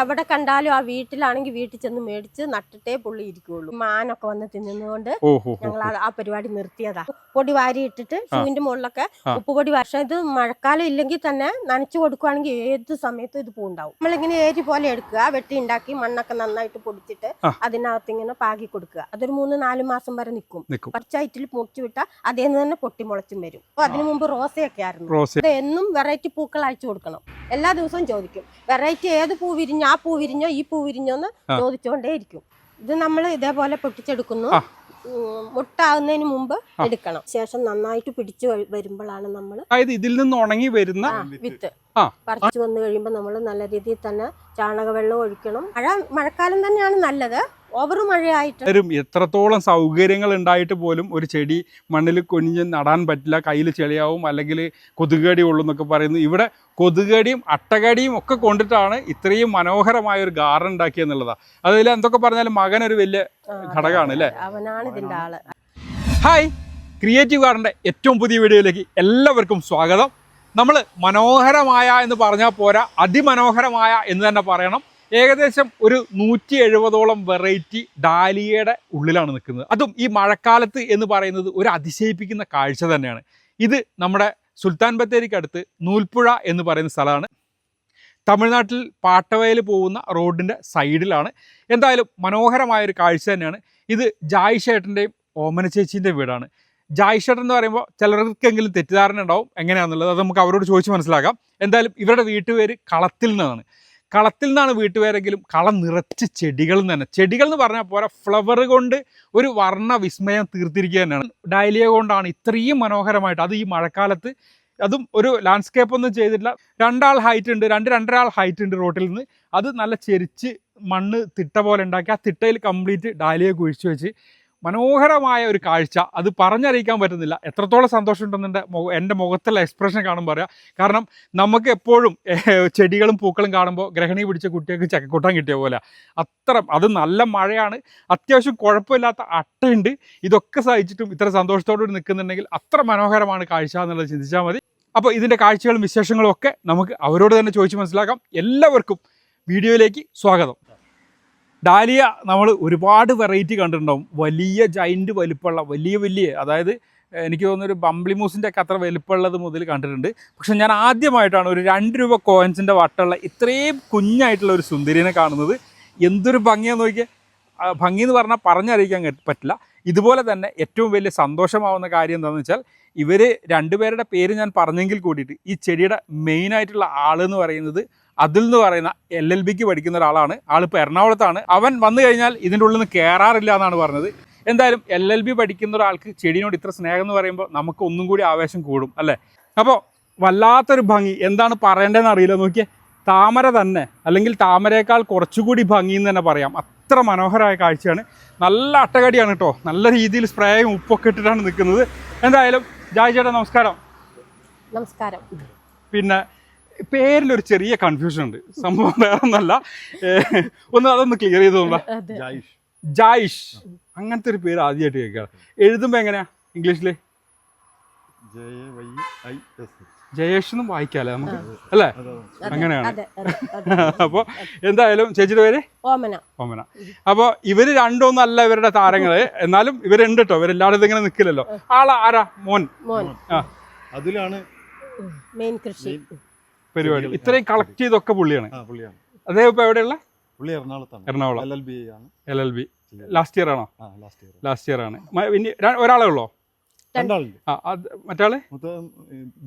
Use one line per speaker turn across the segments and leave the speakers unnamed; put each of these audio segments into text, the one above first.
എവിടെ കണ്ടാലും ആ വീട്ടിലാണെങ്കിൽ വീട്ടിൽ ചെന്ന് മേടിച്ച് നട്ടിട്ടേ പുള്ളി ഇരിക്കുള്ളൂ. മാനൊക്കെ വന്ന് തിന്നുന്നതുകൊണ്ട് ഞങ്ങൾ ആ- പരിപാടി നിർത്തിയതാ. പൊടി വാരി ഇട്ടിട്ട് ഷൂവിന്റെ മുകളിലൊക്കെ. ഉപ്പുപൊടി വർഷം ഇത് മഴക്കാലം ഇല്ലെങ്കിൽ തന്നെ നനച്ചു കൊടുക്കുവാണെങ്കിൽ ഏത് സമയത്തും ഇത് പൂണ്ടാവും. നമ്മളിങ്ങനെ ഏരി പോലെ എടുക്കുക വെട്ടി ഉണ്ടാക്കി മണ്ണൊക്കെ നന്നായിട്ട് പൊടിച്ചിട്ട്. അതിനകത്ത് ഇങ്ങനെ പാകി കൊടുക്കുക. അതൊരു മൂന്ന് നാല് മാസം വരെ നിൽക്കും കുറച്ചായിട്ടിൽ മുറിച്ചു വിട്ടാൽ അതേ തന്നെ പൊട്ടി മുളച്ചും വരും. അപ്പൊ അതിനു മുമ്പ് റോസയൊക്കെ ആയിരുന്നു. എന്നും വെറൈറ്റി പൂക്കൾ അയച്ചു കൊടുക്കണം. എല്ലാ ദിവസവും ചോദിക്കും. വെറൈറ്റി ഏത് പൂ വിരിഞ്ഞോ ആ പൂ വിരിഞ്ഞോ ഈ പൂ വിരിഞ്ഞോ എന്ന്
ആ.
ചോദിച്ചുകൊണ്ടേ ഇരിക്കും ഇത് നമ്മൾ ഇതേപോലെ പൊട്ടിച്ചെടുക്കുന്നു. മുട്ടാകുന്നതിന് മുമ്പ് എടുക്കണം. ശേഷം നന്നായിട്ട് പിടിച്ചു വരുമ്പോഴാണ് നമ്മൾ
അതായത് ഇതിൽ നിന്ന് ഉണങ്ങി വരുന്ന
വിത്ത്. പറിച്ചു വന്നു കഴിയുമ്പോൾ നമ്മൾ നല്ല രീതിയിൽ തന്നെ ചാണക വെള്ളം ഒഴിക്കണം. മഴ മഴക്കാലം തന്നെയാണ് നല്ലത്. ഓവർ മഴയായിട്ട്.
വരും. എത്രത്തോളം സൗകര്യങ്ങൾ ഉണ്ടായിട്ട് പോലും ഒരു ചെടി മണ്ണിൽ കൊഞ്ഞ് നടാൻ പറ്റില്ല കയ്യിൽ ചെളിയാവും അല്ലെങ്കിൽ കൊതുകടി ഉള്ളൂ എന്നൊക്കെ പറയുന്നു. ഇവിടെ കൊതുകടിയും അട്ടകടിയും ഒക്കെ കൊണ്ടിട്ടാണ് ഇത്രയും മനോഹരമായ ഒരു ഗാർഡൻ ഉണ്ടാക്കിയെന്നുള്ളതാണ് അതിൽ എന്തൊക്കെ പറഞ്ഞാലും മകൻ ഒരു വലിയ ഘടകമാണ് അല്ലേ? ഹായ് ക്രിയേറ്റീവ് ഗാർഡന്റെ ഏറ്റവും പുതിയ വീഡിയോയിലേക്ക് എല്ലാവർക്കും സ്വാഗതം. നമ്മൾ മനോഹരമായ എന്ന് പറഞ്ഞാൽ പോരാ അതിമനോഹരമായ എന്ന് തന്നെ പറയണം. ഏകദേശം ഒരു നൂറ്റി എഴുപതോളം വെറൈറ്റി ഡാലിയയുടെ ഉള്ളിലാണ് നിൽക്കുന്നത്. അതും ഈ മഴക്കാലത്ത് എന്ന് പറയുന്നത് ഒരു അതിശയിപ്പിക്കുന്ന കാഴ്ച തന്നെയാണ്. ഇത് നമ്മുടെ സുൽത്താൻ ബത്തേരിക്കടുത്ത് നൂൽപ്പുഴ എന്ന് പറയുന്ന സ്ഥലമാണ്. തമിഴ്നാട്ടിൽ പാട്ടവയൽ പോകുന്ന റോഡിന്റെ സൈഡിലാണ്. എന്തായാലും മനോഹരമായൊരു കാഴ്ച തന്നെയാണ്. ഇത് ജായ് ഷേട്ടന്റെയും ഓമന ചേച്ചീന്റെ വീടാണ്. ജായ് ഷേട്ടൻ എന്ന് പറയുമ്പോൾ ചിലർക്കെങ്കിലും തെറ്റിദ്ധാരണ ഉണ്ടാവും. എങ്ങനെയാണെന്നുള്ളത് അത് നമുക്ക് അവരോട് ചോദിച്ച് മനസ്സിലാക്കാം. എന്തായാലും ഇവരുടെ വീട്ടുപേര് കളത്തിൽ നിന്നാണ്. കളത്തിൽ നിന്നാണ് വീട്ടുപേരെങ്കിലും കളം നിറച്ച് ചെടികൾ തന്നെ. ചെടികൾ എന്ന് പറഞ്ഞാൽ പോരാ ഫ്ലവർ കൊണ്ട് ഒരു വർണ വിസ്മയം തീർത്തിരിക്കുക തന്നെയാണ്. ഡയലിയ കൊണ്ടാണ് ഇത്രയും മനോഹരമായിട്ട് അത് ഈ മഴക്കാലത്ത് അതും ഒരു ലാൻഡ്സ്കേപ്പ് ഒന്നും ചെയ്തിട്ടില്ല. രണ്ടാൾ ഹൈറ്റ് ഉണ്ട് രണ്ട് രണ്ടര ആൾ ഹൈറ്റ് ഉണ്ട് റോട്ടിൽ നിന്ന്. അത് നല്ല ചെരിച്ച് മണ്ണ് തിട്ട പോലെ ഉണ്ടാക്കി ആ തിട്ടയിൽ കംപ്ലീറ്റ് ഡാലിയ കുഴിച്ചു വെച്ച് മനോഹരമായ ഒരു കാഴ്ച. അത് പറഞ്ഞറിയിക്കാൻ പറ്റുന്നില്ല. എത്രത്തോളം സന്തോഷമുണ്ടെന്നെ എന്റെ മുഖത്തുള്ള എക്സ്പ്രഷൻ കാണുമ്പോൾ പറയാം കാരണം നമുക്ക് എപ്പോഴും ചെടികളും പൂക്കളും കാണുമ്പോൾ ഗ്രഹണി പിടിച്ച കുട്ടികൾക്ക് ചക്കക്കൂട്ടാൻ കിട്ടിയ പോലെ. അത്ര അത് നല്ല മഴയാണ്. അത്യാവശ്യം കുഴപ്പമില്ലാത്ത അട്ടയുണ്ട്. ഇതൊക്കെ സഹിച്ചിട്ടും ഇത്ര സന്തോഷത്തോടുകൂടി നിൽക്കുന്നുണ്ടെങ്കിൽ അത്ര മനോഹരമാണ് കാഴ്ച എന്നുള്ളത് ചിന്തിച്ചാൽ മതി. അപ്പോൾ ഇതിന്റെ കാഴ്ചകളും വിശേഷങ്ങളും ഒക്കെ നമുക്ക് അവരോട് തന്നെ ചോദിച്ച് മനസ്സിലാക്കാം. എല്ലാവർക്കും വീഡിയോയിലേക്ക് സ്വാഗതം. ഡാലിയ നമ്മൾ ഒരുപാട് വെറൈറ്റി കണ്ടിട്ടുണ്ടാവും. വലിയ ജൈന്റ് വലിപ്പമുള്ള വലിയ വലിയ അതായത് എനിക്ക് തോന്നുന്നു ഒരു ബംബ്ലിമൂസിന്റെ ഒക്കെ അത്ര വലിപ്പമുള്ളത് മുതൽ കണ്ടിട്ടുണ്ട്. പക്ഷെ ഞാൻ ആദ്യമായിട്ടാണ് ഒരു രണ്ട് രൂപ കോയിൻസിന്റെ വട്ടമുള്ള ഇത്രയും കുഞ്ഞായിട്ടുള്ള ഒരു സുന്ദരിനെ കാണുന്നത്. എന്തൊരു ഭംഗിയാന്ന് നോക്കിയാൽ ഭംഗി എന്ന് പറഞ്ഞാൽ പറഞ്ഞറിയിക്കാൻ പറ്റില്ല. ഇതുപോലെ തന്നെ ഏറ്റവും വലിയ സന്തോഷമാവുന്ന കാര്യം എന്താണെന്ന് വെച്ചാൽ ഇവർ രണ്ടുപേരുടെ പേര് ഞാൻ പറഞ്ഞെങ്കിൽ കൂടിയിട്ട് ഈ ചെടിയുടെ മെയിനായിട്ടുള്ള ആളെന്ന് പറയുന്നത് അതിൽ എന്ന് പറയുന്ന എൽ എൽ ബിക്ക് പഠിക്കുന്ന ഒരാളാണ്. ആളിപ്പോൾ എറണാകുളത്താണ്. അവൻ വന്നു കഴിഞ്ഞാൽ ഇതിന്റെ ഉള്ളിൽ നിന്ന് കയറാറില്ല എന്നാണ് പറഞ്ഞത്. എന്തായാലും എൽ എൽ ബി പഠിക്കുന്ന ഒരാൾക്ക് ചെടിയോട് ഇത്ര സ്നേഹം എന്ന് പറയുമ്പോൾ നമുക്ക് ഒന്നും കൂടി ആവേശം കൂടും അല്ലേ? അപ്പോൾ വല്ലാത്തൊരു ഭംഗി. എന്താണ് പറയേണ്ടതെന്ന് അറിയില്ല നോക്കിയേ. താമര തന്നെ അല്ലെങ്കിൽ താമരയേക്കാൾ കുറച്ചുകൂടി ഭംഗി എന്ന് തന്നെ പറയാം. അത്ര മനോഹരമായ കാഴ്ചയാണ്. നല്ല അട്ടകടിയാണ് കേട്ടോ. നല്ല രീതിയിൽ സ്പ്രേയും ഉപ്പൊക്കെ ഇട്ടിട്ടാണ് നിൽക്കുന്നത്. എന്തായാലും ജായ് ചേട്ടാ നമസ്കാരം.
നമസ്കാരം.
പിന്നെ പേരിലൊരു ചെറിയ കൺഫ്യൂഷൻ ഉണ്ട്. സംഭവം വേറെ ഒന്നല്ല ഒന്ന് അതൊന്ന് ക്ലിയർ ചെയ്ത് തോന്നാ
അതെ.
ജായിഷ്.
ജായിഷ്. അങ്ങനത്തെ ഒരു പേര് ആദ്യമായിട്ട് കേൾക്കാം. എഴുതുമ്പോൾ എങ്ങനെയാ? ഇംഗ്ലീഷിൽ ജയേഷ് എന്നും വായിക്കാല്ലേ നമുക്ക്? അല്ലേ?
അതെ,
അങ്ങനെയാണ്. അപ്പോൾ എന്തായാലും ചേച്ചിയുടെ പേര്?
ഓമന.
ഓമന. അപ്പോൾ ഇവർ രണ്ടൊന്നും അല്ല ഇവരുടെ താരങ്ങൾ. എന്നാലും ഇവരുണ്ട് കേട്ടോ ഇവരെല്ലാവരും ഇങ്ങനെ നിൽക്കില്ലല്ലോ ആളാ? ആരാ? മോൻ.
മോൻ.
ആ.
അതിലാണ്
മെയിൻ കൃഷി.
പരിപാടി. ഇത്രയും കളക്ട് ചെയ്തൊക്കെ പുള്ളിയാണ്.
പുള്ളിയാണ്.
അദ്ദേഹം ഇപ്പൊ എവിടെയുള്ള?
പുള്ളി എറണാകുളത്താണ്.
എറണാകുളം.
എൽ എൽ ബി ആണ്.
L L B last year ആണോ?
ആ ലാസ്റ്റ് ഇയർ
ലാസ്റ്റ് ഇയർ ആണ്. പിന്നെ ഇനി ഒരാളേ ഉള്ളോ? ആ
മറ്റാൾ?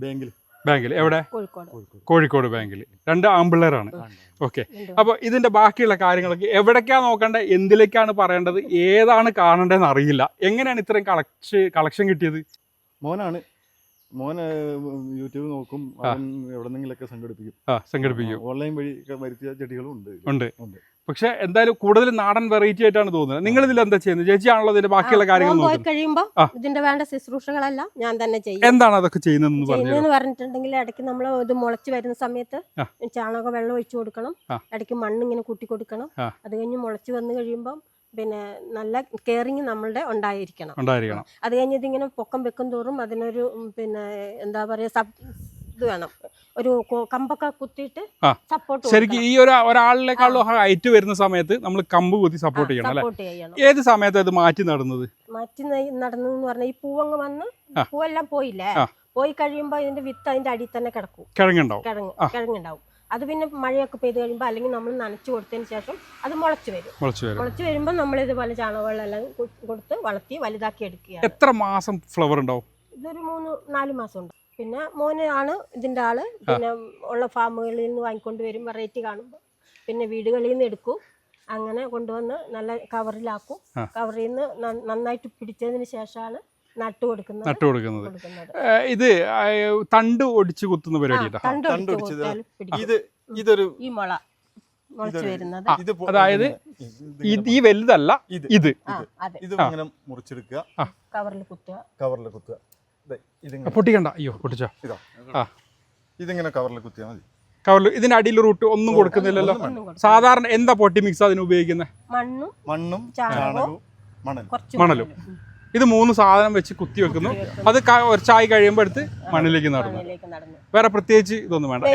ബാങ്കിൽ.
ബാങ്കിൽ. എവിടെ?
കോഴിക്കോട്.
ബാങ്കിൽ. രണ്ട് ആമ്പിള്ളേരാണ്. ഓക്കെ.
അപ്പൊ
അപ്പോൾ ഇതിന്റെ ബാക്കിയുള്ള കാര്യങ്ങളൊക്കെ എവിടേക്കാണ് നോക്കേണ്ടത് എന്തിലേക്കാണ് പറയേണ്ടത്? ഏതാണ് കാണേണ്ടതെന്ന് അറിയില്ല. എങ്ങനെയാണ് ഇത്രയും കളക്ഷൻ കളക്ഷൻ കിട്ടിയത്?
മോനാണ് മോൻ യൂട്യൂബ് നോക്കും അവൻ എവിടെന്നെങ്കിലൊക്കെ സംഘടിപ്പിക്കും.
ആ സംഘടിപ്പിക്കും.
ഓൺലൈൻ വഴി വരുത്തിയ ചെടികളും ഉണ്ട്
ഉണ്ട്. പക്ഷെ എന്തായാലും കൂടുതൽ നാടൻ വെറൈറ്റി ആയിട്ടാണ് തോന്നുന്നത്. നിങ്ങൾ ഇതിൽ എന്താ ചെയ്യുന്നത്? ചേച്ചിയാണല്ലോ ഇതിന്റെ ബാക്കിയുള്ള കാര്യങ്ങൾ
പോയി
നോക്കുന്നത്.
കഴിയുമ്പോ ഇതിന്റെ വേണ്ട ശുശ്രൂഷകളെല്ലാം ഞാൻ തന്നെ ചെയ്യും.
എന്താണ് അതൊക്കെ ചെയ്യുന്നതെന്ന് പറഞ്ഞു
ചെയ്യുന്നതെന്ന് പറഞ്ഞിട്ടുണ്ടെങ്കിൽ ഇടയ്ക്ക് നമ്മൾ ഇത് മുളച്ച് വരുന്ന സമയത്ത് ചാണകം വെള്ളം ഒഴിച്ചു കൊടുക്കണം. ഇടയ്ക്ക് മണ്ണ് ഇങ്ങനെ കൂട്ടി കൊടുക്കണം. അത് കഴിഞ്ഞ് മുളച്ച് വന്നു കഴിയുമ്പം പിന്നെ നല്ല കെയറിങ് നമ്മളുടെ ഉണ്ടായിരിക്കണം.
ഉണ്ടായിരിക്കണം.
അത് കഴിഞ്ഞിട്ട് ഇങ്ങനെ പൊക്കം വെക്കും തോറും അതിനൊരു പിന്നെ എന്താ പറയുക സബ് ഇത് വേണം. ഒരു കമ്പൊക്കെ കുത്തിയിട്ട് സപ്പോർട്ട്
ശരിക്കും ഈ ഒരു ഒരാളിനേക്കാളും ഹൈറ്റ് വരുന്ന സമയത്ത് നമ്മൾ കമ്പ് കുത്തി സപ്പോർട്ട് ചെയ്യണം അല്ലെ?
സപ്പോർട്ട് ചെയ്യണം.
ഏത് സമയത്ത് അത് മാറ്റി നടന്നത്?
മാറ്റി ന- നടന്നെന്ന് പറഞ്ഞാൽ ഈ പൂവങ്ങ് വന്ന് പൂവെല്ലാം പോയില്ലേ? പോയി കഴിയുമ്പോൾ ഇതിന്റെ വിത്ത് അതിന്റെ അടിയിൽ തന്നെ കിടക്കും.
കിഴങ്ങുണ്ടാവും.
കിഴങ്ങ്. കിഴങ്ങുണ്ടാവും. അത് പിന്നെ മഴയൊക്കെ പെയ്ത് കഴിയുമ്പോൾ അല്ലെങ്കിൽ നമ്മൾ നനച്ചു കൊടുത്തതിന് ശേഷം അത് മുളച്ചു വരും.
മുളച്ചു വരും.
മുളച്ചു വരുമ്പോൾ നമ്മൾ ഇതുപോലെ ചാണകവെള്ളം എല്ലാം കൊടുത്ത് വളർത്തി വലുതാക്കി എടുക്കുക
എത്ര മാസം ഫ്ലവർ ഉണ്ടാവും?
ഇതൊരു മൂന്ന് നാല് മാസം ഉണ്ട്. പിന്നെ മോനാണ് ഇതിന്റെ ആൾ. പിന്നെ ഉള്ള ഫാമുകളിൽ നിന്ന് വാങ്ങിക്കൊണ്ട് വരും വെറൈറ്റി കാണുമ്പോൾ പിന്നെ വീടുകളിൽ നിന്ന് എടുക്കും. അങ്ങനെ കൊണ്ടുവന്ന് നല്ല കവറിലാക്കും. കവറിൽ നിന്ന് നന്നായിട്ട് പിടിച്ചതിന് ശേഷമാണ് നട്ടു കൊടുക്കുന്നത്.
ഇത് തണ്ട് ഒടിച്ചു കുത്തുന്ന പരിപാടി.
ഇത് ഇതൊരു
ഈ മുള
അതായത് ഈ വലുതല്ല
ഇത്.
ഇത്.
അതെ.
ഇത് ഇങ്ങനെ മുറിച്ചെടുക്കുക.
കവറിൽ കുത്തുക.
കവറിൽ കുത്തുക.
പൊട്ടിക്കണ്ട. അയ്യോ പൊട്ടിച്ചോ.
ഇതാ.
ആ.
ഇതിങ്ങനെ കവറിൽ കുത്തിയാൽ മതി.
കവറിൽ ഇതിന്റെ അടിയിൽ റൂട്ട് ഒന്നും കൊടുക്കുന്നില്ലല്ലോ. സാധാരണ എന്താ പൊട്ടി മിക്സ് അതിന് ഉപയോഗിക്കുന്നത്
മണ്ണും
മണ്ണും
ചാണകവും.
മണലും.
ഇത് മൂന്ന് സാധനം വെച്ച് കുത്തി വെക്കുന്നു. അത് ക- ഒരു ചായ കഴിയുമ്പോൾ എടുത്ത് മണ്ണിലേക്ക് നടുന്നു. വേറെ പ്രത്യേകിച്ച് ഇതൊന്നും വേണ്ട.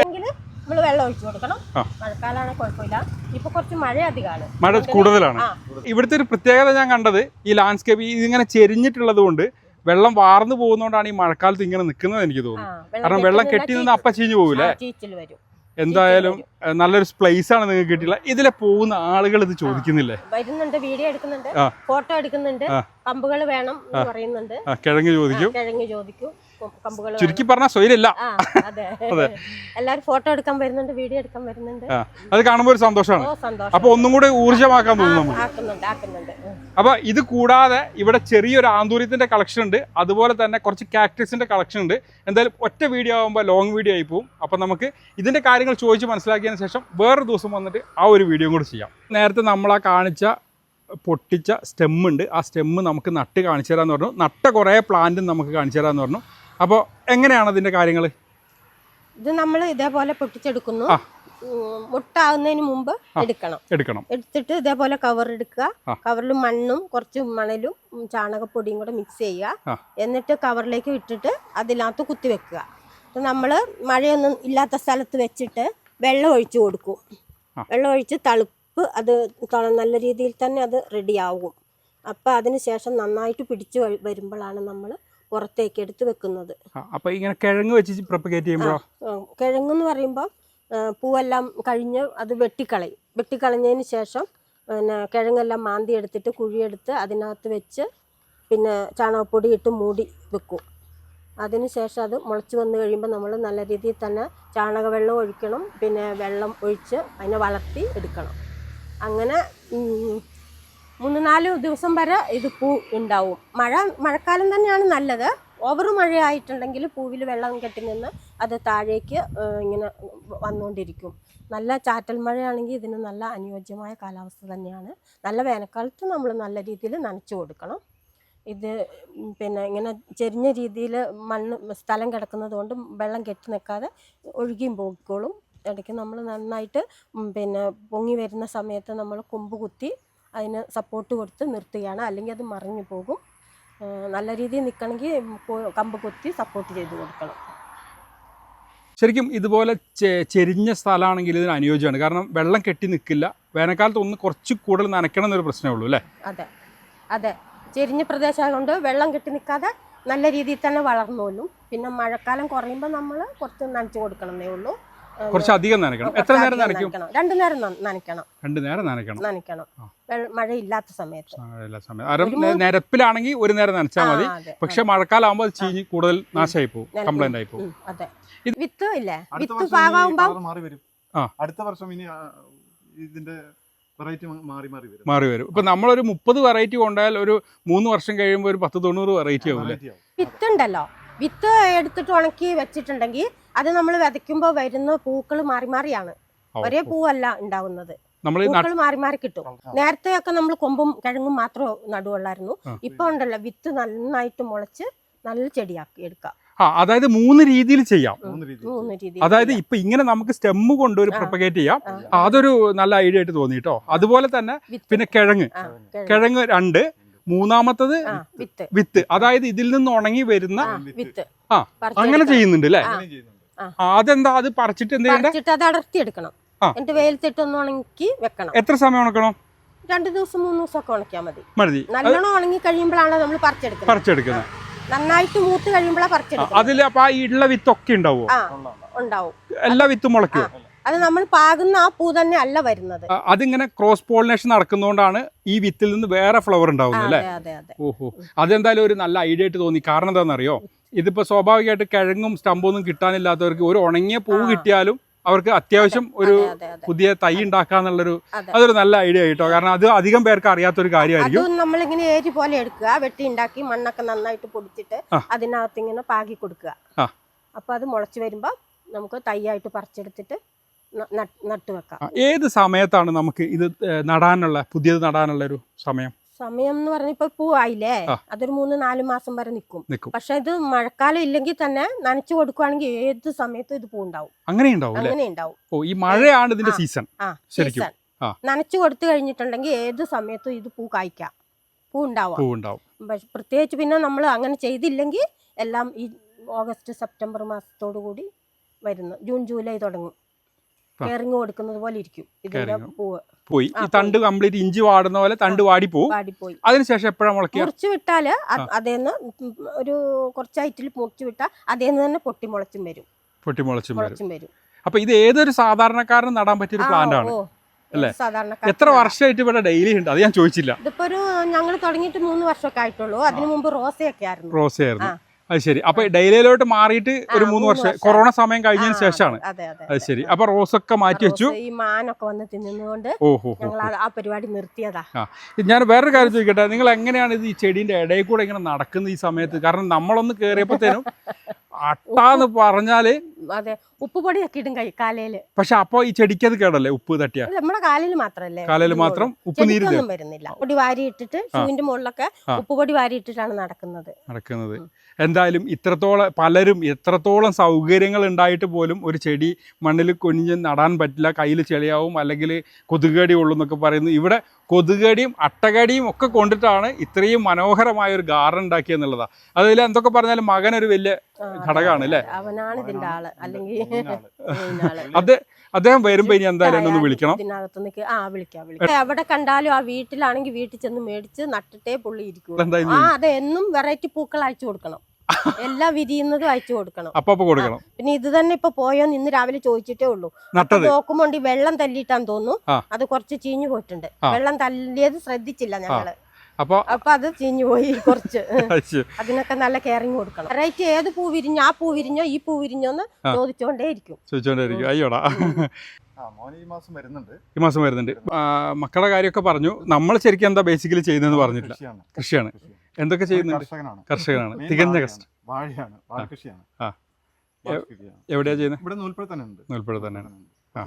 നമ്മൾ വെള്ളം ഒഴിച്ചു കൊടുക്കണം. മഴക്കാലാണ് കുഴപ്പമില്ല. ഇപ്പൊ കുറച്ച് മഴ അധികമാണ്.
മഴ കൂടുതലാണ്. ഇവിടുത്തെ ഒരു പ്രത്യേകത ഞാൻ കണ്ടത് ഈ ലാൻഡ്സ്കേപ്പ് ഇതിങ്ങനെ ചെരിഞ്ഞിട്ടുള്ളത് കൊണ്ട് വെള്ളം വാർന്നു പോകുന്നോണ്ടാണ് ഈ മഴക്കാലത്ത് ഇങ്ങനെ നിൽക്കുന്നത് എനിക്ക് തോന്നുന്നു. കാരണം വെള്ളം കെട്ടി നിന്ന് അപ്പ ചീഞ്ഞു പോകില്ലേ
വരും.
എന്തായാലും നല്ലൊരു പ്ലേസ് ആണ് നിങ്ങൾക്ക് കിട്ടിയില്ല ഇതിലെ പോകുന്ന ആളുകൾ ഇത് ചോദിക്കുന്നില്ലേ?
വരുന്നുണ്ട് വീഡിയോ എടുക്കുന്നുണ്ട് ഫോട്ടോ എടുക്കുന്നുണ്ട്. കമ്പുകൾ വേണം പറയുന്നുണ്ട്.
കിഴങ്ങ് ചോദിക്കും.
കിഴങ്ങ് ചോദിക്കും. കമ്പുകൾ
ചുരുക്കി
പറഞ്ഞ സ്വയിലില്ല. എല്ലാരും ഫോട്ടോ എടുക്കാൻ വരുന്നുണ്ട് വീഡിയോ എടുക്കാൻ വരുന്നുണ്ട്.
അത് കാണുമ്പോൾ ഒരു സന്തോഷമാണ്. അപ്പൊ ഒന്നും കൂടെ ഊർജമാക്കാൻ തോന്നുന്നു. അപ്പൊ ഇത് കൂടാതെ ഇവിടെ ചെറിയൊരു ആന്തൂര്യത്തിന്റെ കളക്ഷൻ ഉണ്ട്. അതുപോലെ തന്നെ കുറച്ച് കാക്ടസിന്റെ കളക്ഷൻ ഉണ്ട്. എന്തായാലും ഒറ്റ വീഡിയോ ആകുമ്പോൾ ലോങ് വീഡിയോ ആയി പോകും അപ്പൊ നമുക്ക് ഇതിന്റെ കാര്യങ്ങൾ ചോദിച്ച് മനസ്സിലാക്കിയതിന് ശേഷം വേറൊരു ദിവസം വന്നിട്ട് ആ ഒരു വീഡിയോ കൂടി ചെയ്യാം. നേരത്തെ നമ്മൾ ആ കാണിച്ച പൊട്ടിച്ച സ്റ്റെമ്മുണ്ട് ആ സ്റ്റെമ്മ് നമുക്ക് നട്ട് കാണിച്ചു തരാമെന്ന് പറഞ്ഞു. നട്ട കുറേ പ്ലാന്റും നമുക്ക് കാണിച്ചു തരാമെന്ന് പറഞ്ഞു. അപ്പോൾ എങ്ങനെയാണ് അതിന്റെ കാര്യങ്ങൾ
ഇത് നമ്മൾ ഇതേപോലെ പൊട്ടിച്ചെടുക്കുന്നു. മുട്ടാവുന്നതിന് മുട്ടാകുന്നതിന് മുമ്പ് എടുക്കണം.
എടുക്കണം.
എടുത്തിട്ട് ഇതേപോലെ കവർ എടുക്കുക. കവറിൽ മണ്ണും കുറച്ച് മണലും ചാണകപ്പൊടിയും കൂടെ മിക്സ് ചെയ്യുക. എന്നിട്ട് കവറിലേക്ക് ഇട്ടിട്ട് അതിനകത്ത് കുത്തി വെക്കുക. നമ്മൾ മഴയൊന്നും ഇല്ലാത്ത സ്ഥലത്ത് വെച്ചിട്ട് വെള്ളം ഒഴിച്ചു കൊടുക്കും. വെള്ളം ഒഴിച്ച് തളുപ്പ് അത് നല്ല രീതിയിൽ തന്നെ അത് റെഡിയാവും അപ്പം അതിന് ശേഷം നന്നായിട്ട് പിടിച്ച് വരുമ്പോഴാണ് നമ്മൾ പുറത്തേക്ക് എടുത്ത് വെക്കുന്നത്.
അപ്പോൾ ഇങ്ങനെ കിഴങ്ങ് വെച്ച് പ്രൊപ്പഗേറ്റ് ചെയ്യുമ്പോൾ
കിഴങ്ങ് എന്ന് പറയുമ്പോൾ പൂവെല്ലാം കഴിഞ്ഞ് അത് വെട്ടിക്കളയും. വെട്ടിക്കളഞ്ഞതിന് ശേഷം പിന്നെ കിഴങ്ങെല്ലാം മാന്തി എടുത്തിട്ട് കുഴിയെടുത്ത് അതിനകത്ത് വെച്ച് പിന്നെ ചാണകപ്പൊടി ഇട്ട് മൂടി വെക്കും. അതിന് ശേഷം അത് മുളച്ച് വന്ന് കഴിയുമ്പോൾ നമ്മൾ നല്ല രീതിയിൽ തന്നെ ചാണകവെള്ളം ഒഴിക്കണം. പിന്നെ വെള്ളം ഒഴിച്ച് അതിനെ വളർത്തി എടുക്കണം. അങ്ങനെ മൂന്ന് നാല് ദിവസം വരെ ഇത് പൂ ഉണ്ടാവും. മഴ മഴക്കാലം തന്നെയാണ് നല്ലത്. ഓവർ മഴയായിട്ടുണ്ടെങ്കിൽ പൂവിൽ വെള്ളം കെട്ടി നിന്ന് അത് താഴേക്ക് ഇങ്ങനെ വന്നുകൊണ്ടിരിക്കും നല്ല ചാറ്റൽ മഴയാണെങ്കിൽ ഇതിന് നല്ല അനുയോജ്യമായ കാലാവസ്ഥ തന്നെയാണ്. നല്ല വേനൽക്കാലത്ത് നമ്മൾ നല്ല രീതിയിൽ നനച്ചു കൊടുക്കണം. ഇത് പിന്നെ ഇങ്ങനെ ചെരിഞ്ഞ രീതിയിൽ മണ്ണ് സ്ഥലം കിടക്കുന്നത് കൊണ്ട് വെള്ളം കെട്ടി നിൽക്കാതെ ഒഴുകിയും പോയിക്കോളും. ഇടയ്ക്ക് നമ്മൾ നന്നായിട്ട് പിന്നെ പൊങ്ങി വരുന്ന സമയത്ത് നമ്മൾ കൊമ്പ് കുത്തി അതിന് സപ്പോർട്ട് കൊടുത്ത് നിർത്തുകയാണ്. അല്ലെങ്കിൽ അത് മറിഞ്ഞു പോകും. നല്ല രീതിയിൽ നിൽക്കണമെങ്കിൽ കമ്പ് കൊത്തി സപ്പോർട്ട് ചെയ്ത് കൊടുക്കണം.
ശരിക്കും ഇതുപോലെ ചെരിഞ്ഞ സ്ഥലമാണെങ്കിൽ ഇതിന് അനുയോജ്യമാണ്. കാരണം വെള്ളം കെട്ടി നിൽക്കില്ല. വേനൽക്കാലത്ത് ഒന്ന് കുറച്ച് കൂടുതൽ നനയ്ക്കണം എന്നൊരു പ്രശ്നമേ ഉള്ളൂ അല്ലേ?
അതെ. അതെ. ചെരിഞ്ഞ പ്രദേശമായതുകൊണ്ട് വെള്ളം കെട്ടി നിൽക്കാതെ നല്ല രീതിയിൽ തന്നെ വളർന്നോളും. പിന്നെ മഴക്കാലം കുറയുമ്പോൾ നമ്മൾ കുറച്ച് നനച്ചു കൊടുക്കണമെന്നേ ഉള്ളൂ.
കുറച്ച് അധികം നനയ്ക്കണം. എത്ര നേരം നനയ്ക്കും?
നനയ്ക്കണം. രണ്ടു നേരം നന- നനയ്ക്കണം.
രണ്ടു നേരം നനയ്ക്കണം.
നനയ്ക്കണം. മഴയില്ലാത്ത സമയത്ത്.
അരം നിരപ്പിലാണെങ്കിൽ ഒരു നേരം നനച്ചാൽ മതി. പക്ഷെ മഴക്കാലാകുമ്പോൾ അത് ചീഞ്ഞ് കൂടുതൽ നാശമായി പോകും. കംപ്ലൈന്റ് ആയി പോകും.
വിത്ത് ഇല്ലേ? വിത്ത് പാകാവുമ്പം
മാറി വരും.
ആ.
അടുത്ത വർഷം ഇനി ഇതിന്റെ വെറൈറ്റി മാറി വരും.
ഇപ്പൊ നമ്മളൊരു മുപ്പത് വെറൈറ്റി കൊണ്ടാൽ ഒരു മൂന്ന് വർഷം കഴിയുമ്പോൾ ഒരു പത്ത് തൊണ്ണൂറ് വെറൈറ്റി ആവും
ആവും.
വിത്ത് ഉണ്ടല്ലോ. വിത്ത് എടുത്തിട്ട് ഉണക്കി വെച്ചിട്ടുണ്ടെങ്കിൽ അത് നമ്മൾ വിതയ്ക്കുമ്പോൾ വരുന്ന പൂക്കൾ മാറി മാറിയാണ്. ഒരേ പൂവല്ല ഉണ്ടാവുന്നത്. പൂക്കൾ മാറി മാറി കിട്ടും.
നേരത്തെയൊക്കെ
നേരത്തെ ഒക്കെ നമ്മൾ കൊമ്പും കിഴങ്ങും മാത്രം നടുവുള്ളായിരുന്നു. ഇപ്പൊ ഉണ്ടല്ലോ വിത്ത് നന്നായിട്ട് മുളച്ച് നല്ല ചെടിയാക്കി എടുക്കാം.
ആ അതായത് മൂന്ന് രീതിയിൽ ചെയ്യാം.
മൂന്ന് രീതി
മൂന്ന് രീതി
അതായത് ഇപ്പൊ ഇങ്ങനെ നമുക്ക് സ്റ്റെമ്മ് കൊണ്ട് ഒരു പ്രൊപ്പഗേറ്റ് ചെയ്യാം. അതൊരു നല്ല ഐഡിയ ആയിട്ട് തോന്നി കേട്ടോ അതുപോലെ തന്നെ പിന്നെ കിഴങ്ങ്.
കിഴങ്ങ്.
രണ്ട് മൂന്നാമത്തത്
വിത്ത്.
വിത്ത്. അതായത് ഇതിൽ നിന്ന് ഉണങ്ങി വരുന്ന
വിത്ത്.
ആ, അങ്ങനെ ചെയ്യുന്നുണ്ട് അല്ലേ അതെന്താ? അത് പറിച്ചിട്ട് എന്ത് ചെയ്യണ്ടേ?
അത് അടർത്തിയെടുക്കണം.
ആ.
എന്നിട്ട് വെയിലത്തിട്ട് ഒന്ന് ഉണക്കി വെക്കണം.
എത്ര സമയം ഉണക്കണം?
രണ്ട് ദിവസം മൂന്ന് ദിവസം ഒക്കെ ഉണക്കിയാൽ മതി.
മതി.
നല്ലോണം ഉണങ്ങി കഴിയുമ്പോഴാണ് നമ്മൾ പറിച്ചെടുക്കുന്നത്.
പറിച്ചെടുക്കുന്നത്.
നന്നായിട്ട് മൂത്ത് കഴിയുമ്പോഴാണ് പറിച്ചെടുക്കുന്നത്.
അതിൽ അപ്പൊ ആ ഇള്ള വിത്തൊക്കെ ഉണ്ടാവും
ഉണ്ടാവും.
എല്ലാ വിത്തും മുളയ്ക്കുമോ
അത് നമ്മൾ പാകുന്ന ആ പൂ തന്നെ അല്ല വരുന്നത്.
അതിങ്ങനെ ക്രോസ് പോളിനേഷൻ നടക്കുന്നതുകൊണ്ടാണ് ഈ വിത്തിൽ നിന്ന് വേറെ ഫ്ലവർ ഉണ്ടാവുന്നത് അല്ലേ? ഓഹോ. അതെന്തായാലും ഒരു നല്ല ഐഡിയ ആയിട്ട് തോന്നി. കാരണം എന്താണെന്നറിയോ? ഇതിപ്പോ സ്വാഭാവികമായിട്ട് കിഴങ്ങും സ്റ്റമ്പൊന്നും കിട്ടാനില്ലാത്തവർക്ക് ഒരു ഉണങ്ങിയ
പൂ
കിട്ടിയാലും അവർക്ക് അത്യാവശ്യം ഒരു പുതിയ തൈ ഉണ്ടാക്കാന്നുള്ളൊരു
അതെ.
അതൊരു നല്ല ഐഡിയ കേട്ടോ. കാരണം അത് അധികം പേർക്ക് അറിയാത്തൊരു കാര്യമായിരിക്കും.
നമ്മളിങ്ങനെ ഏരി പോലെ എടുക്കുക. വെട്ടി ഉണ്ടാക്കി മണ്ണൊക്കെ നന്നായിട്ട് പൊടിച്ചിട്ട്. അതിനകത്ത് ഇങ്ങനെ പാകി കൊടുക്കുക.
ആ.
അപ്പൊ അത് മുളച്ചു വരുമ്പോ നമുക്ക് തൈയായിട്ട് പറിച്ചെടുത്തിട്ട് ന- നട്ട് നട്ട് വെക്കാം.
ഏത് സമയത്താണ് നമുക്ക് ഇത് നടാനുള്ള പുതിയത് നടാനുള്ള ഒരു സമയം?
സമയം എന്ന് പറഞ്ഞ ഇപ്പൊ പൂവായില്ലേ. അതൊരു മൂന്ന് നാല് മാസം വരെ നിൽക്കും പക്ഷെ ഇത് മഴക്കാലം ഇല്ലെങ്കിൽ തന്നെ നനച്ചു കൊടുക്കുവാണെങ്കിൽ ഏത് സമയത്തും ഇത് പൂണ്ടാവും
അങ്ങനെ ഉണ്ടാവും
അങ്ങനെ ഉണ്ടാവും.
ഓ ഈ മഴയാണ് ഇതിന്റെ സീസൺ. ശരിക്കും.
നനച്ചു കൊടുത്തു കഴിഞ്ഞിട്ടുണ്ടെങ്കിൽ ഏത് സമയത്തും ഇത് പൂ കായ്ക്കാം. പൂ ഉണ്ടാവാം
പൂ ഉണ്ടാവും
പ്രത്യേകിച്ച് പിന്നെ നമ്മൾ അങ്ങനെ ചെയ്തില്ലെങ്കിൽ എല്ലാം ഈ ഓഗസ്റ്റ് സെപ്റ്റംബർ മാസത്തോടു കൂടി വരുന്നു. ജൂൺ ജൂലൈ തുടങ്ങും. കെയറിങ് കൊടുക്കുന്നത് പോലെ ഇരിക്കും. ഇതിന്റെ
Caring.
പൂവ്
പോയി. ഈ തണ്ട് കംപ്ലീറ്റ് ഇഞ്ചി വാടുന്ന പോലെ തണ്ട് വാടി പോകും
വാടിപ്പോയി.
അതിനുശേഷം എപ്പോഴാണ് മുളക്കുക
മുറിച്ച് വിട്ടാൽ അ- അതേന്ന് ഒരു കുറച്ച് മുറിച്ചു വിട്ടാൽ അതേന്ന് തന്നെ പൊട്ടി മുളച്ചും വരും.
പൊട്ടി മുളച്ചും വരും. അപ്പൊ ഇത് ഏതൊരു സാധാരണക്കാരനും നടാൻ പറ്റിയ ഒരു പ്ലാന്റ് ആണ്. അല്ലേ? എത്ര വർഷമായിട്ട് ഇവിടെ ഡെയിലി ഉണ്ട്? അത് ഞാൻ ചോദിച്ചില്ല.
ഇതിപ്പോ ഒരു ഞങ്ങൾ തുടങ്ങിയിട്ട് മൂന്ന് വർഷമൊക്കെ ആയിട്ടുള്ളൂ. അതിനു മുമ്പ് റോസയൊക്കെ ആയിരുന്നു.
റോസ ആയിരുന്നു
ആ.
അത് ശരി. അപ്പൊ ഡെയിലിയിലോട്ട് മാറിയിട്ട് ഒരു മൂന്ന് വർഷം. കൊറോണ സമയം കഴിഞ്ഞതിന് ശേഷമാണ്.
അതെ
ശരി. അപ്പൊ ഒക്കെ മാറ്റി വെച്ചു.
ഈ മാനൊക്കെ വന്ന്
തിന്നുകൊണ്ട്
ഞങ്ങൾ ആ- ആ പരിപാടി നിർത്തിയതാ.
ഞാൻ വേറൊരു കാര്യം ചോദിക്കട്ടെ. നിങ്ങൾ എങ്ങനെയാണ് ഇത് ഈ ചെടീന്റെ ഇടയിൽ കൂടെ ഇങ്ങനെ നടക്കുന്നത് ഈ സമയത്ത്? കാരണം നമ്മളൊന്ന് കേറിയപ്പോഴത്തേനും അട്ടാന്ന് പറഞ്ഞാൽ
അതെ. ഉപ്പുപൊടിയൊക്കെ ഇടും കൈ കാലയിൽ
പക്ഷെ അപ്പൊ ഈ ചെടിക്ക് അത് കേടല്ലേ? ഉപ്പ് തട്ടിയാ?
നമ്മുടെ കാലിൽ മാത്രല്ലേ
കാലയിൽ മാത്രം ഉപ്പ് നീര്
വരുന്നില്ല. പൊടി വാരി ഇട്ടിട്ട് ഷൂവിന്റെ മുകളിലൊക്കെ
ഉപ്പ്
ഉപ്പുപൊടി വാരി ഇട്ടിട്ടാണ് നടക്കുന്നത്.
നടക്കുന്നത് എന്തായാലും ഇത്രത്തോളം പലരും എത്രത്തോളം സൗകര്യങ്ങൾ ഉണ്ടായിട്ട് പോലും ഒരു ചെടി മണ്ണിൽ കൊഞ്ഞ് നടാൻ പറ്റില്ല കയ്യിൽ ചെളിയാവും അല്ലെങ്കിൽ കൊതുകടി ഉള്ളൂ എന്നൊക്കെ പറയുന്നു. ഇവിടെ കൊതുകടിയും അട്ടകടിയും ഒക്കെ കൊണ്ടിട്ടാണ് ഇത്രയും മനോഹരമായ ഒരു ഗാർഡൻ ഉണ്ടാക്കിയെന്നുള്ളതാണ് അതിൽ എന്തൊക്കെ പറഞ്ഞാലും മകൻ ഒരു വലിയ ഘടകമാണ് അല്ലേ?
അവനാണ് ഇതിന്റെ ആൾ. അല്ലെങ്കിൽ
അത് അദ്ദേഹം വരുമ്പോ ഇനി എന്തായാലും ഒന്ന് വിളിക്കണം.
ഇതിനകത്ത് നിൽക്കുക ആ വിളിക്കാം വിളിക്കാം. എവിടെ കണ്ടാലും ആ വീട്ടിലാണെങ്കിൽ വീട്ടിൽ ചെന്ന് മേടിച്ച് നട്ടിട്ടേ പുള്ളി ഇരിക്കും. ആ അതെ എന്നും വെറൈറ്റി പൂക്കൾ അയച്ചു കൊടുക്കണം. എല്ലാം വിരിയുന്നതും അയച്ചു കൊടുക്കണം.
അപ്പൊ കൊടുക്കണം.
പിന്നെ ഇത് തന്നെ ഇപ്പൊ പോയോന്ന് ഇന്ന് രാവിലെ ചോദിച്ചിട്ടേ ഉള്ളൂ. നോക്കുമ്പോണ്ട് വെള്ളം തല്ലിയിട്ടാന്ന് തോന്നുന്നു. അത് കുറച്ച് ചീഞ്ഞു പോയിട്ടുണ്ട്. വെള്ളം തല്ലിയത് ശ്രദ്ധിച്ചില്ല ഞങ്ങൾ.
അപ്പൊ
അപ്പൊ അത് ചീഞ്ഞു പോയി കുറച്ച്. അതിനൊക്കെ നല്ല കെയറിങ് കൊടുക്കണം. വെറൈറ്റി ഏത് പൂ വിരിഞ്ഞോ ആ പൂ വിരിഞ്ഞോ ഈ പൂ വിരിഞ്ഞോ എന്ന്. ചോദിച്ചോണ്ടേ ഇരിക്കും
അയ്യോടാ.
ഈ മാസം വരുന്നുണ്ട്.
ഈ മാസം വരുന്നുണ്ട്. ആ, മക്കളുടെ കാര്യമൊക്കെ പറഞ്ഞു. നമ്മൾ ശരിക്കും എന്താ ബേസിക്കലി ചെയ്യുന്നതെന്ന് പറഞ്ഞിട്ടില്ല.
കൃഷിയാണ്.
എന്തൊക്കെ ചെയ്യുന്നുണ്ട്?
കർഷകനാണ്.
തികഞ്ഞ. കഷ്ടം.
വാഴയാണ്. വാഴ കൃഷിയാണ്
ആ.
വാഴ കൃഷിയാണ്.
എവിടെയാ ചെയ്യുന്നത്?
ഇവിടെ നൂൽപ്പുഴ തന്നെ ഉണ്ട്
നൂൽപ്പുഴ തന്നെയാണ്.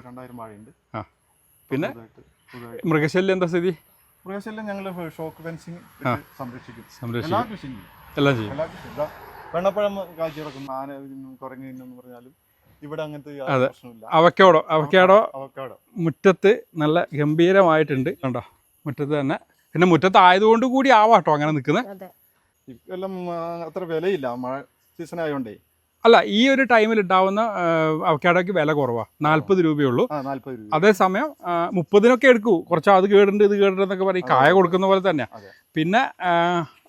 രണ്ടായിരം വാഴയുണ്ട്.
പിന്നെ? മൃഗശല്യം എന്താ സ്ഥിതി?
മൃഗശല്യം ഞങ്ങൾ ഷോക്ക് ഫെൻസിങ്. സംരക്ഷിക്കും. എല്ലാ കൃഷിയും.
എല്ലാം ചെയ്യും
എല്ലാ ഇതാ വെണ്ണപ്പഴം കാഴ്ച കിടക്കും ആന കുറങ്ങുന്നു പറഞ്ഞാലും ഇവിടെ അങ്ങനത്തെ. പ്രശ്നമില്ല
അവക്കാടോ? അവക്കാടോ?
അവക്കാടോ.
മുറ്റത്ത് നല്ല ഗംഭീരമായിട്ടുണ്ട്. കണ്ടോ? മുറ്റത്ത് തന്നെ. പിന്നെ മുറ്റത്ത് ആയതുകൊണ്ട് കൂടി ആവാട്ടോ അങ്ങനെ നിൽക്കുന്നത്
അതെ.
ഇക്കൊല്ലം അത്ര വിലയില്ല. മഴ സീസൺ ആയതുകൊണ്ടേ
അല്ല ഈ ഒരു ടൈമിൽ ഉണ്ടാവുന്ന അവക്കാടോയ്ക്ക് വില കുറവാണ്
നാല്പത് രൂപയുള്ളൂ.
അതേസമയം മുപ്പതിനൊക്കെ എടുക്കൂ. കുറച്ച് അത് കേടുണ്ട് ഇത് കേടുണ്ട് എന്നൊക്കെ പറയും. കായ കൊടുക്കുന്ന പോലെ തന്നെ പിന്നെ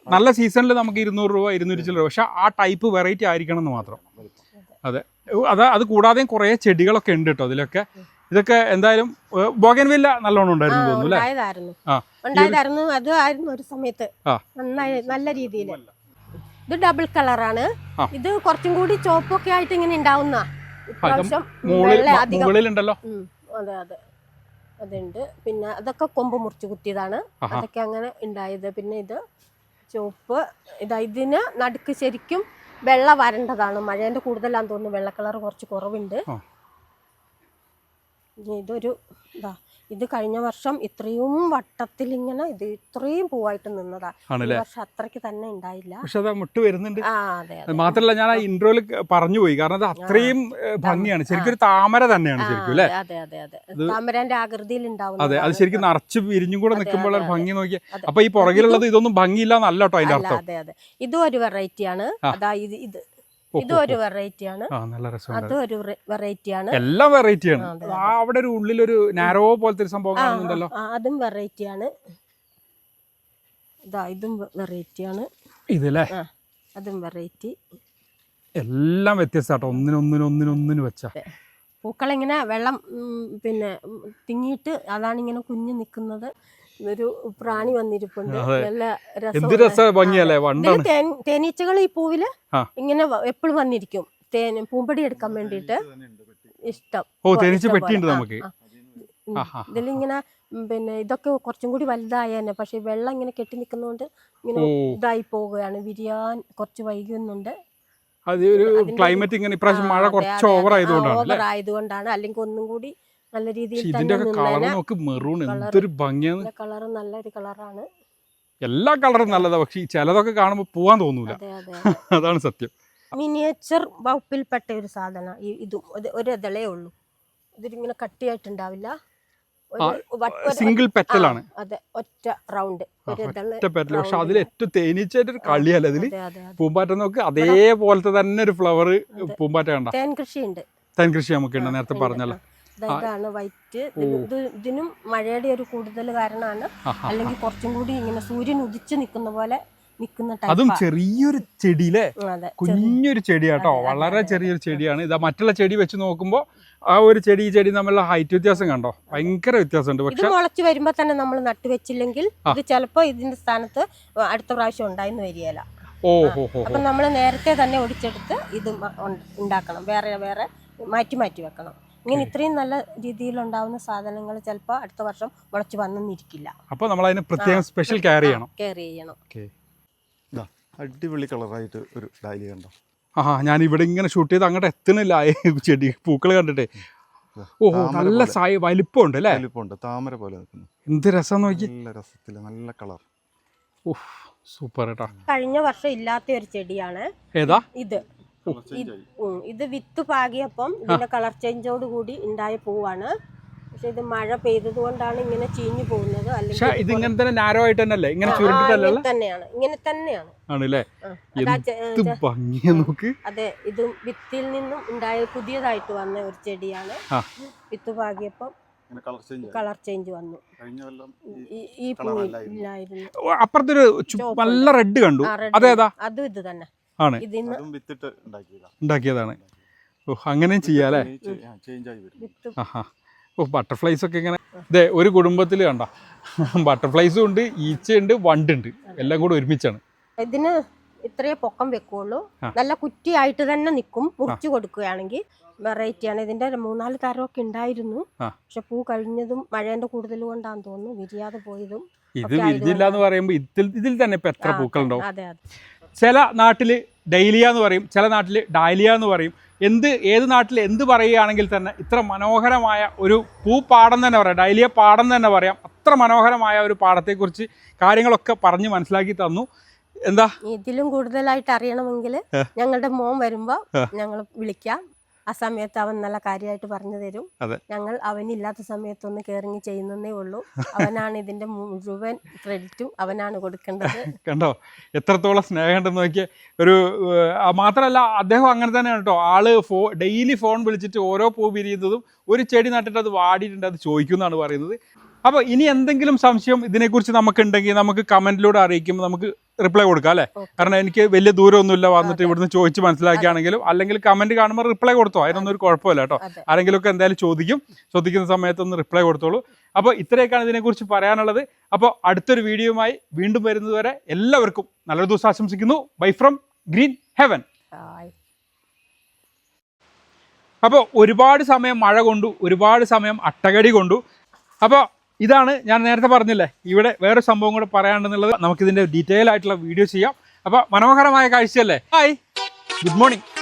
നല്ല സീസണിൽ നമുക്ക് ഇരുന്നൂറ് രൂപ ഇരുന്നൂറ്റി ചില്ലറ പക്ഷെ ആ ടൈപ്പ് വെറൈറ്റി ആയിരിക്കണം എന്ന് മാത്രം. അതെ അത്. അത്. കൂടാതെയും കുറേ ചെടികളൊക്കെ ഉണ്ട് കേട്ടോ അതിലൊക്കെ ഇതൊക്കെ എന്തായാലും ബോഗൻവില്ല നല്ലോണം ഉണ്ടായിരുന്നു തോന്നുന്നു അല്ലേ?
ഉണ്ടായതായിരുന്നു.
ആ.
ഉണ്ടായിരുന്നു അത് ആയിരുന്നു ഒരു സമയത്ത്. നന്നായി നല്ല രീതിയിൽ ഇത് ഡബിൾ കളറാണ്. ഇത് കുറച്ചും കൂടി ചോപ്പൊക്കെ ആയിട്ട് ഇങ്ങനെ ഉണ്ടാവുന്ന അതെ അതെ. അതുണ്ട്. പിന്നെ അതൊക്കെ കൊമ്പ് മുറിച്ച് കുത്തിയതാണ്. അതൊക്കെ അങ്ങനെ ഉണ്ടായത്. പിന്നെ ഇത് ചുവപ്പ്. ഇതാ ഇതിന് നടുക്ക് ശരിക്കും വെള്ള വരണ്ടതാണ്. മഴേന്റെ കൂടുതലാന്ന് തോന്നുന്നു. വെള്ള കളർ കുറച്ച് കുറവുണ്ട്. ഇതൊരു ഇതാ ഇത് കഴിഞ്ഞ വർഷം ഇത്രയും വട്ടത്തിൽ ഇങ്ങനെ ഇത് ഇത്രയും പൂവായിട്ട് നിന്നതാ. ഈ വർഷം അത്രയ്ക്ക് തന്നെ ഉണ്ടായില്ല.
പക്ഷെ അത് മുട്ട് വരുന്നുണ്ട്.
ആ അതെ അതെ.
മാത്രല്ല ഞാൻ ആ ഇൻട്രോയിൽ പറഞ്ഞു പോയി. കാരണം അത് അത്രയും ഭംഗിയാണ്. ശരിക്കും ഒരു താമര തന്നെയാണ് ശരിക്കും അല്ലേ?
അതെ അതെ അതെ. താമരന്റെ ആകൃതിയിൽ
ഉണ്ടാവും അതെ
അത്
ശരിക്കും നിറച്ച് വിരിഞ്ഞും കൂടെ നിൽക്കുമ്പോൾ ഭംഗി
നോക്കിയ.
അപ്പൊ ഈ പുറകിലുള്ളത് ഇതൊന്നും ഭംഗിയില്ല എന്നല്ല കേട്ടോ അതിന്റെ അർത്ഥം.
അതെ അതെ. ഇതും ഒരു
വെറൈറ്റിയാണ്.
അതാ ഇത് ഇത് ഇത്
ഓ,
ഒരു വെറൈറ്റി ആണ്. അത് ഒരു വെറൈറ്റി ആണ്.
എല്ലാം വെറൈറ്റിയാണ്
ആ,
അവിടെ ഒരു ഉള്ളിൽ ഒരു നാരോ പോലത്തെ ഒരു സംഭവം കാണുന്നുണ്ടല്ലോ.
അതും വെറൈറ്റി ആണ്. ഇതാ ഇതും വെറൈറ്റി ആണ്.
ഇതല്ലേ
അതും വെറൈറ്റി
എല്ലാം വ്യത്യസ്തമാട്ടോ. ഒന്നിനൊന്നിനൊന്നിനൊന്നിന് വെച്ച.
പൂക്കളിങ്ങനെ വെള്ളം പിന്നെ തിങ്ങിട്ട് തിങ്ങിയിട്ട് അതാണ് ഇങ്ങനെ കുഞ്ഞു നിൽക്കുന്നത്. ഒരു പ്രാണി വന്നിരിപ്പുണ്ട്. നല്ല
രസ ഭംഗിയല്ലേ?
തേനീച്ചകൾ ഈ
പൂവിൽ
ഇങ്ങനെ എപ്പോഴും വന്നിരിക്കും. തേൻ പൂമ്പടി എടുക്കാൻ വേണ്ടിയിട്ട്. ഇഷ്ടം.
ഓ തേനീച്ച പെട്ടിയുണ്ട് നമുക്ക്.
ഇതിലിങ്ങനെ പിന്നെ ഇതൊക്കെ കുറച്ചും കൂടി വലുതായ തന്നെ. പക്ഷെ വെള്ളം ഇങ്ങനെ കെട്ടി നിൽക്കുന്നതുകൊണ്ട് ഇങ്ങനെ ഇതായി പോവുകയാണ്. വിരിയാൻ കുറച്ച് വൈകുന്നുണ്ട്.
അത് ഒരു ക്ലൈമറ്റ് ഇങ്ങനെ ഇപ്രാവശ്യം മഴ കുറച്ച് ഓവർ ആയതുകൊണ്ടാണ്.
അല്ലെങ്കിൽ ഒന്നും കൂടി നല്ല രീതിയിൽ
ഇതിന്റെ ഒക്കെ കളർ നോക്ക് മെറൂൺ. എന്തൊരു ഭംഗിയാണ്.
കളർ നല്ലൊരു കളറാണ്.
എല്ലാ കളറും നല്ലതാ പക്ഷേ ചിലതൊക്കെ കാണുമ്പോൾ പോവാൻ തോന്നൂല.
അതെ അതെ
അതാണ് സത്യം.
മിനിയേച്ചർ വകുപ്പിൽപ്പെട്ട ഒരു സാധനം. ഇതും ഒരു- ഇതളേ ഉള്ളൂ. ഇതിങ്ങനെ കട്ടിയായിട്ടുണ്ടാവില്ല.
സിംഗിൾ പെറ്റലാണ്
അതെ ഒറ്റ റൗണ്ട്.
ഒറ്റ പെറ്റൽ പക്ഷെ അതിൽ ഏറ്റവും തേനീച്ചയായിട്ട് ഒരു കളിയല്ല അതിൽ
അതെ അതെ അതെ.
പൂമ്പാറ്റ നോക്ക് അതേപോലത്തെ തന്നെ ഒരു ഫ്ലവർ പൂമ്പാറ്റ കണ്ട.
തേൻ കൃഷി ഉണ്ട്
തേൻ കൃഷി നമുക്ക് നേരത്തെ. പറഞ്ഞല്ലോ.
ഇതാണ് വൈറ്റ്. ഇത് ഇതിനും മഴയുടെ ഒരു കൂടുതൽ കാരണമാണ്. അല്ലെങ്കിൽ കുറച്ചും കൂടി ഇങ്ങനെ സൂര്യൻ ഉദിച്ചു നിൽക്കുന്ന പോലെ നിൽക്കുന്ന
അതും ചെറിയൊരു ചെടിയിലെ കുഞ്ഞൊരു ചെടിയാട്ടോ. വളരെ ചെറിയൊരു ചെടിയാണ്. ഇതാ മറ്റുള്ള ചെടി വെച്ച് നോക്കുമ്പോൾ ആ ഒരു ചെടി ഈ ചെടി തമ്മിലുള്ള ഹൈറ്റ് വ്യത്യാസം കണ്ടോ? ഭയങ്കര വ്യത്യാസമുണ്ട്. പക്ഷെ
മുളച്ച് വരുമ്പോ തന്നെ നമ്മൾ നട്ടുവെച്ചില്ലെങ്കിൽ
വെച്ചില്ലെങ്കിൽ
ഇത് ചിലപ്പോ ഇതിന്റെ സ്ഥാനത്ത് അടുത്ത പ്രാവശ്യം ഉണ്ടായിന്ന് വരികയില്ല
ഓഹോ
അപ്പൊ നമ്മൾ നേരത്തെ തന്നെ ഒടിച്ചെടുത്ത് ഇത് ഉണ്ടാക്കണം. വേറെ വേറെ മാറ്റി മാറ്റി വെക്കണം. ഇങ്ങനെ ഇത്രയും നല്ല രീതിയിൽ ഉണ്ടാവുന്ന സാധനങ്ങൾ ചിലപ്പോൾ അടുത്ത വർഷം മുളച്ച് വന്നെന്നിരിക്കില്ല
അപ്പോൾ നമ്മൾ അതിന് പ്രത്യേകം സ്പെഷ്യൽ കെയർ ചെയ്യണം.
കെയർ ചെയ്യണം
അടിപൊളി കളറായിട്ട് ഒരു ഡാലി കണ്ടോ?
ആ ഞാൻ ഇവിടെ ഇങ്ങനെ ഷൂട്ട് ചെയ്ത് അങ്ങോട്ട് എത്തണില്ല ഈ ചെടി പൂക്കൾ കണ്ടിട്ടേ. ഓഹോ നല്ല
സായ
സായി വലിപ്പമുണ്ട് അല്ലേ?
വലിപ്പമുണ്ട് താമര പോലെ നിൽക്കുന്നു.
എന്ത് രസം നോക്കി.
നല്ല രസത്തിൽ നല്ല കളർ.
ഓഹ് സൂപ്പർ ട്ടാ
കഴിഞ്ഞ വർഷം ഇല്ലാത്ത ഒരു ചെടിയാണ്
ഏതാ?
ഇത്. ഇത് വിത്ത് പാകിയപ്പം ഇതിന്റെ കളർ ചേഞ്ചോട് കൂടി ഉണ്ടായ പൂവാണ്. പക്ഷെ ഇത് മഴ പെയ്തത് കൊണ്ടാണ് ഇങ്ങനെ ചീഞ്ഞു പോകുന്നത്. അല്ലെങ്കിൽ
ഇത് ഇങ്ങനെ തന്നെ നാരോ ആയിട്ട് തന്നെ അല്ലേ ഇങ്ങനെ
തന്നെയാണ്. ഇങ്ങനെ തന്നെയാണ്.
ആണല്ലേ? നോക്ക്.
അതെ ഇത് വിത്തിൽ നിന്നും ഉണ്ടായ പുതിയതായിട്ട് വന്ന ഒരു ചെടിയാണ്. വിത്ത് പാകിയപ്പം
കളർ ചേഞ്ച്
വന്നു.
ഈ അല്ലായിരുന്നു.
ഇല്ലായിരുന്നു.
അപ്പുറത്തൊരു നല്ല റെഡ് കണ്ടു. അതേതാ?
അതും ഇത് തന്നെ.
ആണ്.
ഇതിന്ന്
ഉണ്ടാക്കിയതാണ്. ഓ അങ്ങനെയും
ചെയ്യാല്ലേ?
ആഹാ. ഓ ബട്ടർഫ്ലൈസ് ഒക്കെ ഇങ്ങനെ ഇതേ ഒരു കുടുംബത്തിൽ കണ്ട? ബട്ടർഫ്ലൈസും ഉണ്ട് ഈച്ചയുണ്ട് വണ്ടുണ്ട്. എല്ലാം കൂടെ ഒരുമിച്ചാണ്.
ഇതിന് ഇത്രയേ പൊക്കം വെക്കുള്ളൂ. നല്ല കുറ്റിയായിട്ട് തന്നെ നിൽക്കും മുറിച്ചു കൊടുക്കുകയാണെങ്കിൽ വെറൈറ്റി ആണ്. ഇതിന്റെ മൂന്നാൽ തരമൊക്കെ ഉണ്ടായിരുന്നു. പക്ഷെ പൂ കഴിഞ്ഞതും മഴേന്റെ കൂടുതൽ കൊണ്ടാന്ന് തോന്നുന്നു. വിരിയാതെ പോയതും
ഇത് വിരിഞ്ഞില്ല എന്ന് പറയുമ്പോൾ ഇതിൽ ഇതിൽ തന്നെ ഇപ്പൊ എത്ര പൂക്കളുണ്ടാവും?
അതെ അതെ.
ചില നാട്ടിൽ ഡൈലിയ എന്ന് പറയും ചില നാട്ടിൽ ഡാലിയ എന്ന് പറയും. എന്ത് ഏത് നാട്ടിൽ എന്ത് പറയുകയാണെങ്കിൽ തന്നെ ഇത്ര മനോഹരമായ ഒരു പൂ പാടം തന്നെ പറയാം ഡൈലിയ പാടം തന്നെ പറയാം. അത്ര മനോഹരമായ ഒരു പാടത്തെക്കുറിച്ച് കാര്യങ്ങളൊക്കെ പറഞ്ഞ് മനസ്സിലാക്കി തന്നു. എന്താ?
ഇതിലും കൂടുതലായിട്ട് അറിയണമെങ്കിൽ ഞങ്ങളുടെ മോൻ വരുമ്പോൾ ഞങ്ങൾ വിളിക്കാം. ആ സമയത്ത് അവൻ നല്ല കാര്യമായിട്ട് പറഞ്ഞു തരും. ഞങ്ങൾ അവനില്ലാത്ത സമയത്തൊന്ന് കേറിങ്ങി ചെയ്യുന്നതേ ഉള്ളൂ. അവനാണ് ഇതിന്റെ മുഴുവൻ ക്രെഡിറ്റും അവനാണ് കൊടുക്കേണ്ടത്.
കണ്ടോ? എത്രത്തോളം സ്നേഹമുണ്ടെന്ന് നോക്കിയ. ഒരു മാത്രമല്ല അദ്ദേഹം അങ്ങനെ തന്നെയാണ് കേട്ടോ. ആൾ ഫോ ഡെയിലി ഫോൺ വിളിച്ചിട്ട് ഓരോ പൂ പിരിയുന്നതും ഒരു ചെടി നട്ടിട്ട് അത് വാടിയിട്ടുണ്ട് അത് ചോദിക്കുന്നതാണ് പറയുന്നത്. അപ്പോൾ ഇനി എന്തെങ്കിലും സംശയം ഇതിനെക്കുറിച്ച് നമുക്കുണ്ടെങ്കിൽ നമുക്ക് കമന്റിലൂടെ അറിയിക്കുമ്പോൾ നമുക്ക് റിപ്ലൈ കൊടുക്കാം അല്ലേ? കാരണം എനിക്ക് വലിയ ദൂരമൊന്നുമില്ല വന്നിട്ട് ഇവിടുന്ന് ചോദിച്ച് മനസ്സിലാക്കിയാണെങ്കിലും അല്ലെങ്കിൽ കമന്റ് കാണുമ്പോൾ റിപ്ലൈ കൊടുത്തോ? അതിനൊന്നും ഒരു കുഴപ്പമില്ല കേട്ടോ. ആരെങ്കിലുമൊക്കെ എന്തായാലും ചോദിക്കും. ചോദിക്കുന്ന സമയത്തൊന്ന് റിപ്ലൈ കൊടുത്തോളൂ. അപ്പോൾ ഇത്രയൊക്കെയാണ് ഇതിനെക്കുറിച്ച് പറയാനുള്ളത്. അപ്പോൾ അടുത്തൊരു വീഡിയോയുമായി വീണ്ടും വരുന്നതുവരെ എല്ലാവർക്കും നല്ലൊരു ദിവസം ആശംസിക്കുന്നു. Bye from Green Heaven. അപ്പോൾ ഒരുപാട് സമയം മഴ കൊണ്ടു ഒരുപാട് സമയം അട്ടകടി കൊണ്ടു. അപ്പോൾ ഇതാണ് ഞാൻ നേരത്തെ പറഞ്ഞില്ലേ ഇവിടെ വേറെ സംഭവം കൂടെ പറയാനുണ്ടെന്നുള്ളത് നമുക്കിതിന്റെ ഡീറ്റെയിൽ ആയിട്ടുള്ള വീഡിയോ ചെയ്യാം. അപ്പോൾ മനോഹരമായ കാഴ്ചയല്ലേ? Hi good morning